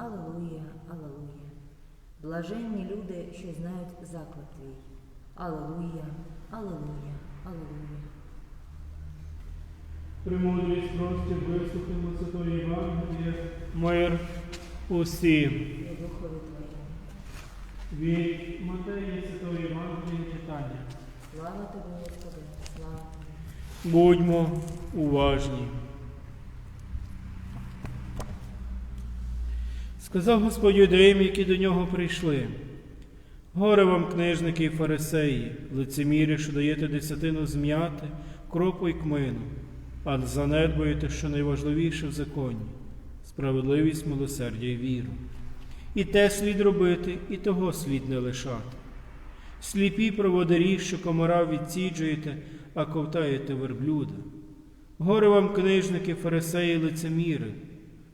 Алелуя, Алелуя. Блаженні люди, що знають заклад твій. Алелуя, Алелуя, Алелуя. Премудрість простір вислухаємо Святої Євангелія. Мир усім. Духові твоєму. Від Матея Святої Євангелія читання. Слава тобі, Господи, слава тобі. Будьмо уважні. Сказав Господь юдеям, які до нього прийшли. Горе вам, книжники і фарисеї, лицемірі, що даєте десятину зм'яти, кропу і кмину, а занедбуєте, що найважливіше в законі справедливість, милосердя і віру. І те слід робити, і того слід не лишати. Сліпі проводарі, що комара відсіджуєте, а ковтаєте верблюда. Горе вам, книжники, фарисеї, лицеміри,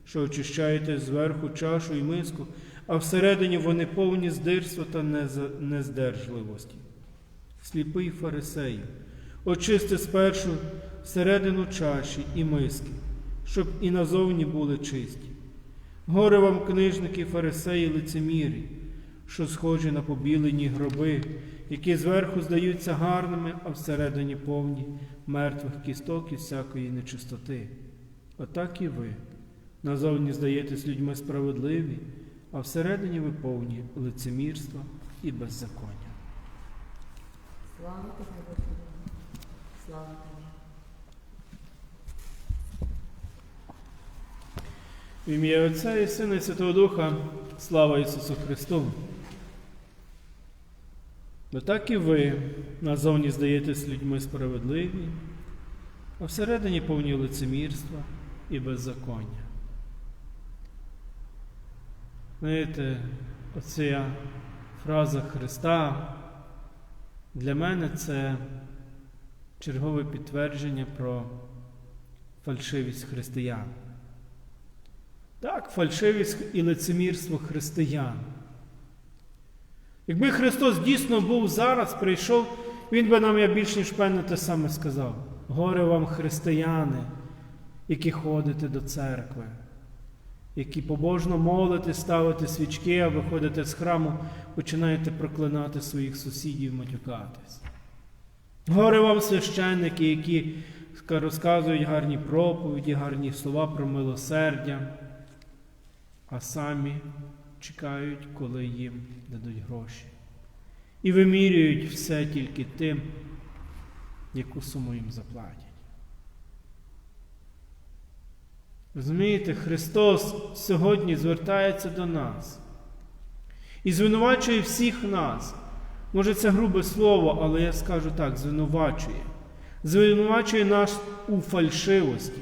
що очищаєте зверху чашу і миску, а всередині вони повні здирства та нездержливості. Сліпий фарисею, очисти спершу середину чаші і миски, щоб і назовні були чисті. Горе вам, книжники, фарисеї, лицемірі, що схожі на побілені гроби, які зверху здаються гарними, а всередині повні мертвих кісток і всякої нечистоти. Отак і ви. Назовні здаєтесь людьми справедливі, а всередині ви повні лицемірства і беззаконня. Слава тобі, Господи, слава тобі. В ім'я Отця і Сина і Святого Духа, слава Ісусу Христу. Бо так і ви назовні здаєтесь людьми справедливі, а всередині повні лицемірства і беззаконня. Знаєте, оця фраза Христа для мене це чергове підтвердження про фальшивість християн. Так, фальшивість і лицемірство християн. Якби Христос дійсно був зараз, прийшов, Він би нам, я більш ніж певне, те саме сказав. Горе вам, християни, які ходите до церкви, які побожно молите, ставите свічки, а виходите з храму, починаєте проклинати своїх сусідів, матюкатись. Горе вам священники, які розказують гарні проповіді, гарні слова про милосердя а самі чекають, коли їм дадуть гроші. І вимірюють все тільки тим, яку суму їм заплатять. Розумієте, Христос сьогодні звертається до нас і звинувачує всіх нас. Може, це грубе слово, але я скажу так: звинувачує. Звинувачує нас у фальшивості.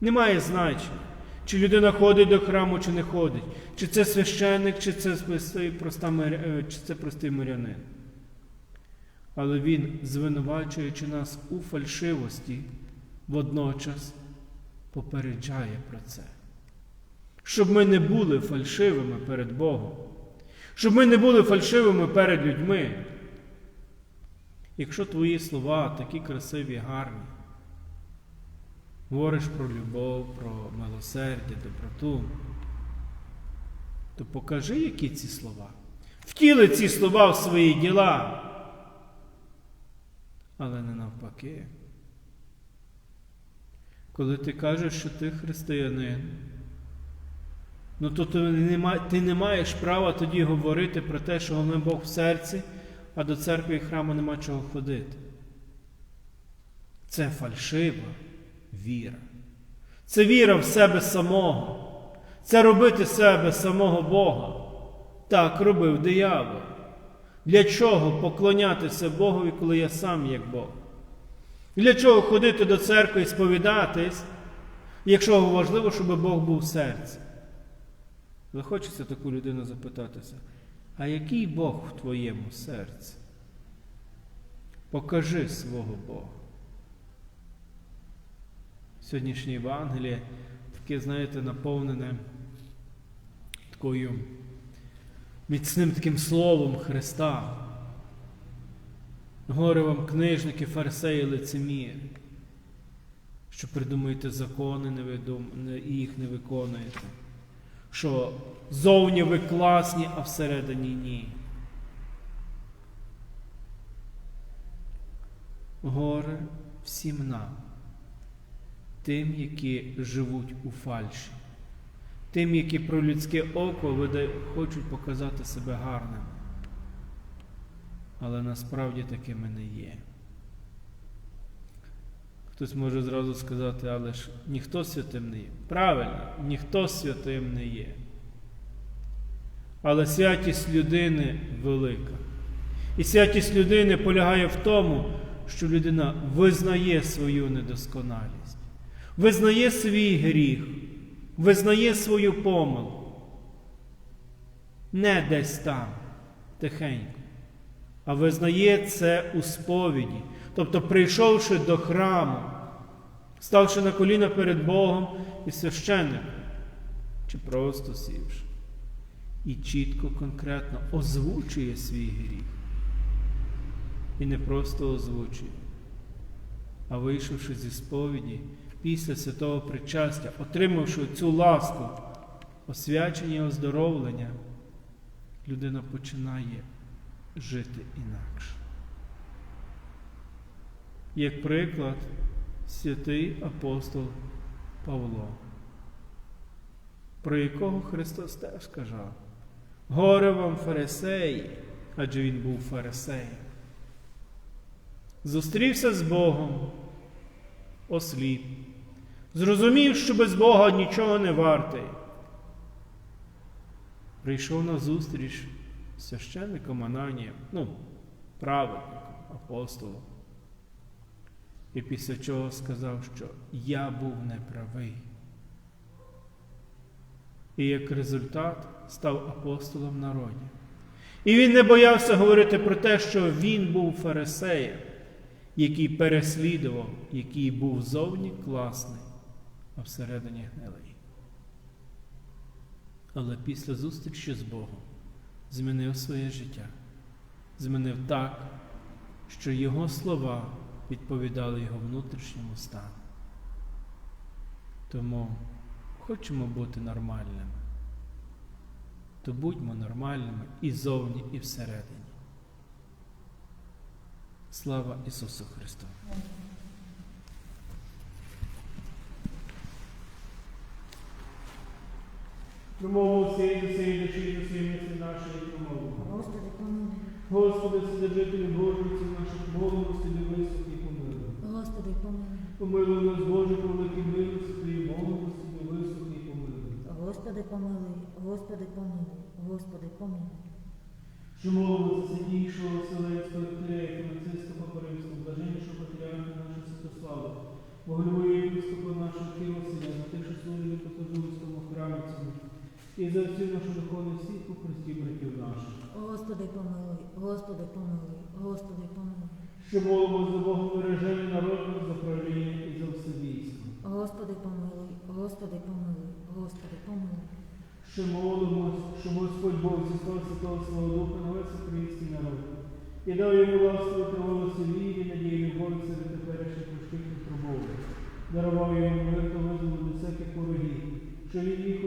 Немає значення. Чи людина ходить до храму, чи не ходить, чи це священник, чи це простий, е, мирянин. Але він, звинувачуючи нас у фальшивості, водночас попереджає про це. Щоб ми не були фальшивими перед Богом, щоб ми не були фальшивими перед людьми. Якщо твої слова такі красиві, гарні, говориш про любов, про милосердя, доброту, то покажи, які ці слова. Втіли ці слова в свої діла. Але не навпаки. Коли ти кажеш, що ти християнин, ну то ти не, маєш права тоді говорити про те, що головне Бог в серці, а до церкви і храму нема чого ходити. Це фальшива віра. Це віра в себе самого. Це робити себе самого Бога. Так робив диявол. Для чого поклонятися Богові, коли я сам як Бог? Для чого ходити до церкви і сповідатись, якщо важливо, щоб Бог був в серці? Але таку людину запитатися, а який Бог в твоєму серці? Покажи свого Бога. Сьогоднішнє Євангеліє таке, знаєте, наповнене такою міцним таким словом Христа. Горе вам, книжники, фарисеї, лицеміри, що придумуєте закони, не не- і їх не виконуєте, що зовні ви класні, а всередині ні. Горе всім нам, тим, які живуть у фальші, тим, які про людське око хочуть показати себе гарним, але насправді такими не є. Хтось може зразу сказати, але ж ніхто святим не є. Правильно, ніхто святим не є. Але святість людини велика. І святість людини полягає в тому, що людина визнає свою недосконалість, визнає свій гріх, визнає свою помилку. Не десь там, тихенько, а визнає це у сповіді. Тобто, прийшовши до храму, ставши на коліна перед Богом і священником, чи просто сівши, і чітко, конкретно озвучує свій гріх. І не просто озвучує, а вийшовши зі сповіді після святого причастя, отримавши цю ласку, освячення оздоровлення, людина починає жити інакше. Як приклад, святий апостол Павло, про якого Христос теж сказав, горе вам фарисеї, адже він був фарисеєм. Зустрівся з Богом, осліп, зрозумів, що без Бога нічого не вартий. Прийшов на зустріч священником Ананієм, ну, праведником, апостолом. І після чого сказав, що я був неправий. І як результат став апостолом народів. І він не боявся говорити про те, що він був фарисеєм, який переслідував, який був зовні класний, а всередині гнилий. Але після зустрічі з Богом змінив своє життя, змінив так, що його слова відповідали його внутрішньому стану. Тому хочемо бути нормальними, то будьмо нормальними і зовні, і всередині. Слава Ісусу Христу! Промову Господи, помилуй. Господи, Вседержителю Божиці наших молодості, високі помилуй. Господи, помилуй. Помилуй нас, Боже, по великій милості, Твоїй молодості, високі помилуй. Господи, помилуй. Господи, помилуй. Господи, помилуй. Що молодость святійшого Вселенського Архієрея, нациста Папаримського, блаженнішого патріарха нашого Святослава, Боголюбого єпископа нашого Киосія, і за всю нашу духовну світ по Христі братів наших. Господи, помилуй. Господи, помилуй. Господи, помилуй. Що молимо за Богом береження народу, за правління і за все військо. Господи, помилуй. Господи, помилуй. Господи, помилуй. Що молимось, щоб Господь Бог зіслав Святого Свого Духа на весь український народ. І дав йому ласку і тривалося вірі, надії, любові серед теперішніх важких випробувань. Дарував йому та визволив від всяких ворогів, що він їх